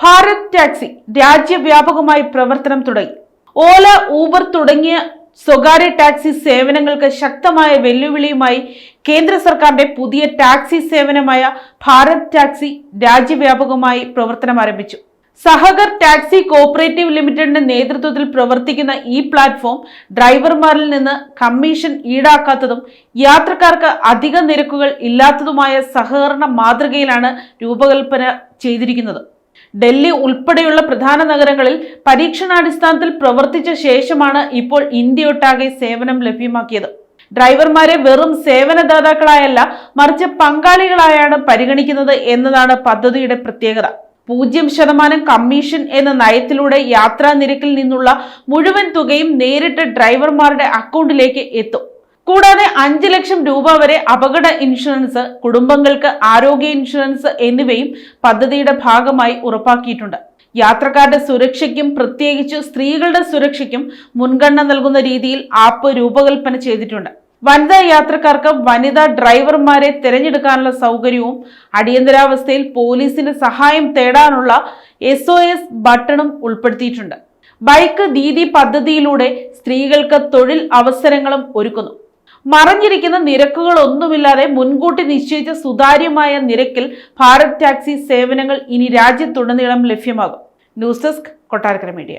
Bharat taxi രാജ്യവ്യാപകമായി പ്രവർത്തനം തുടങ്ങി. ഓല ഊബർ തുടങ്ങിയ സ്വകാര്യ ടാക്സി സേവനങ്ങൾക്ക് ശക്തമായ വെല്ലുവിളിയുമായി കേന്ദ്ര സർക്കാരിന്റെ പുതിയ ടാക്സി സേവനമായ ഭാരത് ടാക്സി രാജ്യവ്യാപകമായി പ്രവർത്തനം ആരംഭിച്ചു. സഹകർ ടാക്സി കോപ്പറേറ്റീവ് ലിമിറ്റഡിന്റെ നേതൃത്വത്തിൽ പ്രവർത്തിക്കുന്ന ഈ പ്ലാറ്റ്ഫോം ഡ്രൈവർമാരിൽ നിന്ന് കമ്മീഷൻ ഈടാക്കാത്തതും യാത്രക്കാർക്ക് അധിക നിരക്കുകൾ ഇല്ലാത്തതുമായ സഹകരണ മാതൃകയിലാണ് രൂപകൽപ്പന ചെയ്തിരിക്കുന്നത്. ഡൽഹി ഉൾപ്പെടെയുള്ള പ്രധാന നഗരങ്ങളിൽ പരീക്ഷണാടിസ്ഥാനത്തിൽ പ്രവർത്തിച്ച ശേഷമാണ് ഇപ്പോൾ ഇന്ത്യയൊട്ടാകെ സേവനം ലഭ്യമാക്കിയത്. ഡ്രൈവർമാരെ വെറും സേവനദാതാക്കളായല്ല മറിച്ച് പങ്കാളികളായാണ് പരിഗണിക്കുന്നത് എന്നതാണ് പദ്ധതിയുടെ പ്രത്യേകത. പൂജ്യം ശതമാനം കമ്മീഷൻ എന്ന നയത്തിലൂടെ യാത്രാ നിരക്കിൽ നിന്നുള്ള മുഴുവൻ തുകയും നേരിട്ട് ഡ്രൈവർമാരുടെ അക്കൗണ്ടിലേക്ക് എത്തും. കൂടാതെ അഞ്ച് ലക്ഷം രൂപ വരെ അപകട ഇൻഷുറൻസ് കുടുംബങ്ങൾക്ക് ആരോഗ്യ ഇൻഷുറൻസ് എന്നിവയും പദ്ധതിയുടെ ഭാഗമായി ഉറപ്പാക്കിയിട്ടുണ്ട്. യാത്രക്കാരുടെ സുരക്ഷയ്ക്കും പ്രത്യേകിച്ച് സ്ത്രീകളുടെ സുരക്ഷയ്ക്കും മുൻഗണന നൽകുന്ന രീതിയിൽ ആപ്പ് രൂപകൽപ്പന ചെയ്തിട്ടുണ്ട്. വനിതാ യാത്രക്കാർക്ക് വനിതാ ഡ്രൈവർമാരെ തിരഞ്ഞെടുക്കാനുള്ള സൗകര്യവും അടിയന്തരാവസ്ഥയിൽ പോലീസിന്റെ സഹായം തേടാനുള്ള എസ് ഒ എസ് ബട്ടണും ഉൾപ്പെടുത്തിയിട്ടുണ്ട്. ബൈക്ക് ദീദി പദ്ധതിയിലൂടെ സ്ത്രീകൾക്ക് തൊഴിൽ അവസരങ്ങളും ഒരുക്കുന്നു. മറഞ്ഞിരിക്കുന്ന നിരക്കുകളൊന്നുമില്ലാതെ മുൻകൂട്ടി നിശ്ചയിച്ച സുതാര്യമായ നിരക്കിൽ ഭാരത് ടാക്സി സേവനങ്ങൾ ഇനി രാജ്യത്തുടനീളം ലഭ്യമാകും. News desk Kottarakkara media.